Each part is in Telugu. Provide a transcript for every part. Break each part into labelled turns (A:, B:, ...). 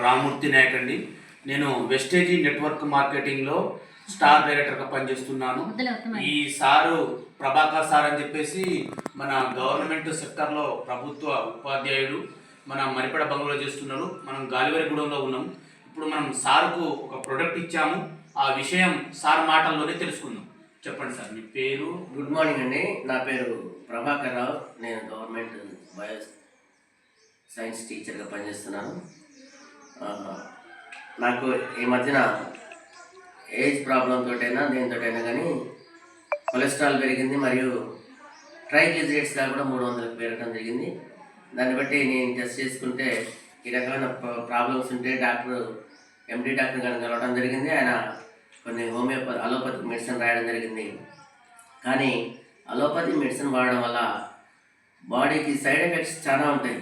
A: రామూర్తి నాయక్ అండి. నేను వెస్టేజీ నెట్వర్క్ మార్కెటింగ్లో స్టార్ డైరెక్టర్గా పనిచేస్తున్నాను. ఈ సారు ప్రభాకర్ సార్ అని చెప్పేసి మన గవర్నమెంట్ సెక్టర్లో ప్రభుత్వ ఉపాధ్యాయుడు మన మరిపడ బంగ్లో చేస్తున్నారు మనం గాలివరిగూడెంలో ఉన్నాం. ఇప్పుడు మనం సార్కు ఒక ప్రొడక్ట్ ఇచ్చాము. ఆ విషయం సార్ మాటల్లోనే తెలుసుకుందాం. చెప్పండి సార్ మీ పేరు?
B: గుడ్ మార్నింగ్ అండి. నా పేరు ప్రభాకర్ రావు. నేను గవర్నమెంట్ బయో సైన్స్ టీచర్గా పనిచేస్తున్నాను. నాకు ఈ మధ్యన ఏజ్ ప్రాబ్లం తోటైనా దేనితోటైనా కానీ కొలెస్ట్రాల్ పెరిగింది మరియు ట్రైగ్లిజరేట్స్ కూడా మూడు వందలకు పెరగడం జరిగింది. దాన్ని బట్టి నేను టెస్ట్ చేసుకుంటే ఈ రకమైన ప్రాబ్లమ్స్ ఉంటే డాక్టర్ ఎండి డాక్టర్ గారిని కలవడం జరిగింది. ఆయన కొన్ని హోమియోపతి అలోపతి మెడిసిన్ రాయడం జరిగింది. కానీ అలోపతి మెడిసిన్ వాడడం వల్ల బాడీకి సైడ్ ఎఫెక్ట్స్ చాలా ఉంటాయి.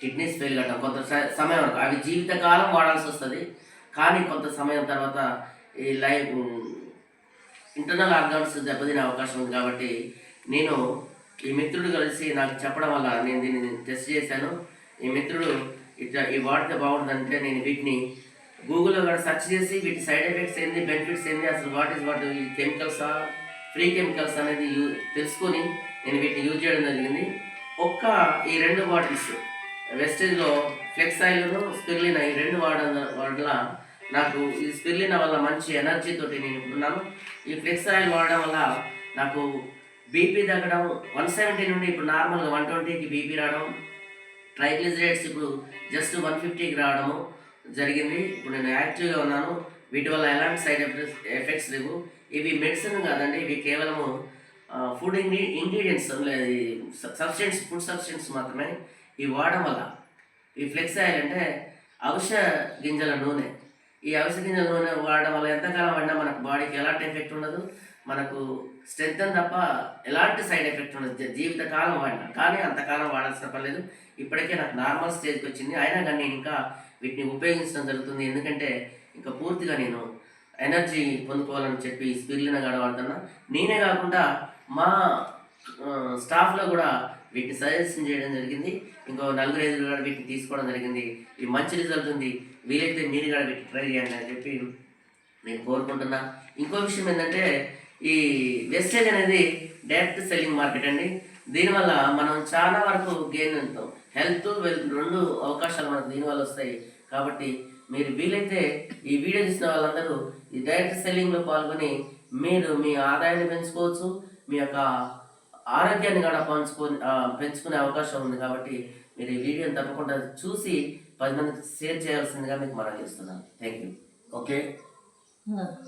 B: కిడ్నీస్ ఫెయిల్ అంటాం కొంత సమయం వరకు అవి జీవితకాలం వాడాల్సి వస్తుంది. కానీ కొంత సమయం తర్వాత ఈ లైఫ్ ఇంటర్నల్ ఆర్గాన్స్ దెబ్బతినే అవకాశం ఉంది కాబట్టి నేను ఈ మిత్రుడు కలిసి నాకు చెప్పడం వల్ల నేను దీన్ని టెస్ట్ చేశాను. ఈ మిత్రుడు ఇట్లా ఈ వాడితే బాగుంటుందంటే నేను వీటిని గూగుల్లో కూడా సెర్చ్ చేసి వీటి సైడ్ ఎఫెక్ట్స్ ఏంది బెనిఫిట్స్ ఏంది అసలు వాట్ ఈస్ వాట్ ఈ కెమికల్సా ఫ్రీ కెమికల్స్ అనేది యూ తెలుసుకొని నేను వీటిని యూజ్ చేయడం జరిగింది. ఒక్క ఈ రెండు బాటిల్స్ వెస్టేజ్లో ఫ్లెక్స్ ఆయిల్ను స్పిర్లినా ఈ రెండు వాడడం వల్ల నాకు ఈ స్పిర్లినా వల్ల మంచి ఎనర్జీతో నేను ఇప్పుడున్నాను ఈ ఫ్లెక్స్ ఆయిల్ వాడడం వల్ల నాకు బీపీ తగ్గడం వన్ సెవెంటీ నుండి ఇప్పుడు నార్మల్గా వన్ ట్వంటీకి బీపీ రావడం ట్రైగ్లిజరేట్స్ ఇప్పుడు జస్ట్ వన్ ఫిఫ్టీకి రావడము జరిగింది. ఇప్పుడు నేను యాక్టివ్గా ఉన్నాను. వీటి వల్ల ఎలాంటి సైడ్ ఎఫెక్ట్స్ ఎఫెక్ట్స్ లేవు. ఇవి మెడిసిన్ కాదండి. ఇవి కేవలము ఫుడ్ ఇంగ్రీ ఇంగ్రీడియంట్స్ సబ్స్టెన్స్ ఫుడ్ సబ్స్టెన్స్ మాత్రమే. ఇవి వాడడం వల్ల ఈ ఫ్లెక్స్ ఆయిల్ అంటే అవశ గింజల నూనె. ఈ అవశ గింజల నూనె వాడడం వల్ల ఎంతకాలం వాడినా మనకు బాడీకి ఎలాంటి ఎఫెక్ట్ ఉండదు. మనకు స్ట్రెంత్ తప్ప ఎలాంటి సైడ్ ఎఫెక్ట్ ఉండదు. జీవితకాలం వాడినా. కానీ అంతకాలం వాడాల్సిన పర్లేదు ఇప్పటికే నాకు నార్మల్ స్టేజ్కి వచ్చింది. అయినా కానీ నేను ఇంకా వీటిని ఉపయోగించడం జరుగుతుంది. ఎందుకంటే ఇంకా పూర్తిగా నేను ఎనర్జీ పొందుకోవాలని చెప్పి స్పిర్లిన గడవాడుతున్నా నేనే కాకుండా మా స్టాఫ్లో కూడా వీటిని సజెషన్ చేయడం జరిగింది. ఇంకో నలుగురు ఐదుగురు కూడా వీటిని తీసుకోవడం జరిగింది. ఇది మంచి రిజల్ట్ ఉంది. వీలైతే మీరు కూడా వీటిని ట్రై చేయండి అని చెప్పి నేను కోరుకుంటున్నా. ఇంకో విషయం ఏంటంటే ఈ వెస్టేజ్ అనేది డైరెక్ట్ సెల్లింగ్ మార్కెట్ అండి. దీనివల్ల మనం చాలా వరకు గెయిన్ అవుతాం హెల్త్ వెల్త్ రెండు అవకాశాలు మనకు దీనివల్ల వస్తాయి. కాబట్టి మీరు వీలైతే ఈ వీడియో చూసిన వాళ్ళందరూ ఈ డైరెక్ట్ సెల్లింగ్లో పాల్గొని మీరు మీ ఆదాయాన్ని పెంచుకోవచ్చు. మీ యొక్క ఆరోగ్యాన్ని కూడా పంచుకో ఆ, పెంచుకునే అవకాశం ఉంది కాబట్టి మీరు ఈ వీడియోని తప్పకుండా చూసి పది మందికి షేర్ చేయాల్సిందిగా మీకు మనం చేస్తున్నాను. Thank you
A: okay